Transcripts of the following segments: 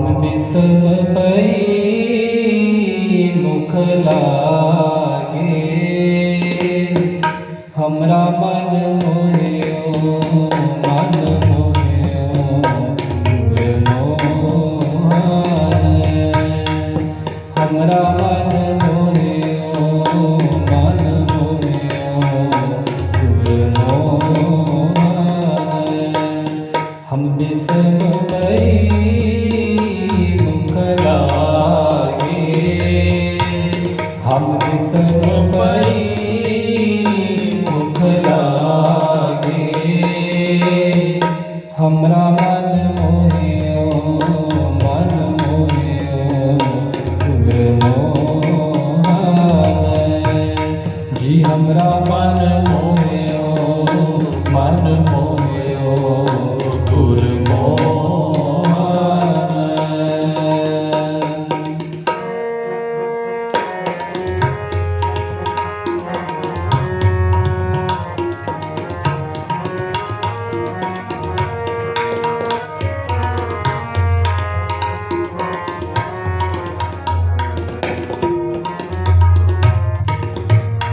हम बिसर पई मुख लागे। हमरा मन मोहियो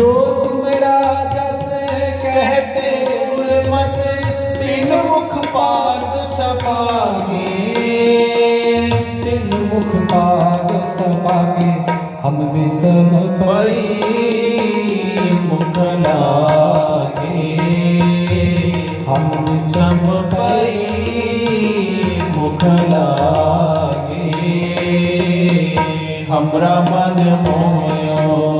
जो तुम राजा से कह दे मत तीन मुख पाद सभा के तीन मुख पाद सभागे हम विषम पई मुख लागे। हम विषम पई मुख लागे। हमरा मन मोयो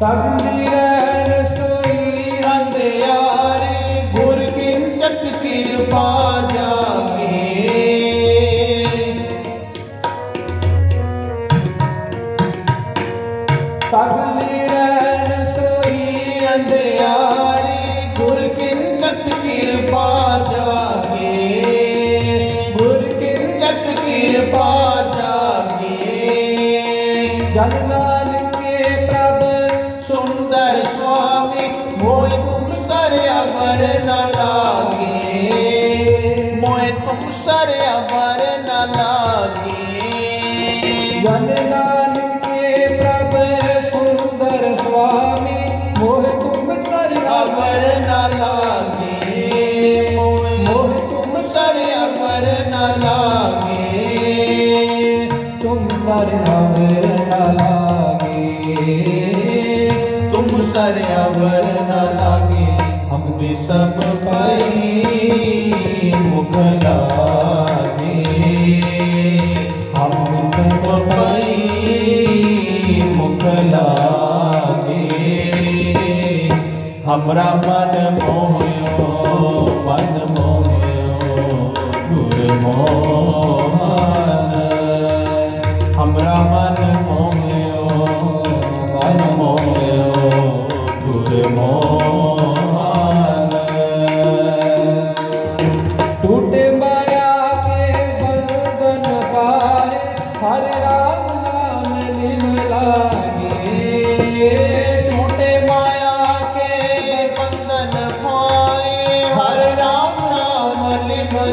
ਸਭ ਦੀ ਰਹਿਣ ਯਾਰੀ, ਗੁਰ ਕਿੰਚਤ ਕਿਰਪਾ ਜਾਗੇ। ਸਭ ਸੋਈ ਰੰਗ ਯਾਰੀ, ਗੁਰ ਕਿੰਚਤ ਕਿਰਪਾ ਜਾਗੇ। ਗੁਰ ਕਿੰਚਤ ਕਿਰਪਾ ਜਾਗੇ। लागे के। प्रभ स्वामी मोह तुम सर अबर न तुम सर लागे तुम सर तुम सर अवर न हम भी सब पाई मुख हमरा मन मोहयो मन मोहयो गुर मोहन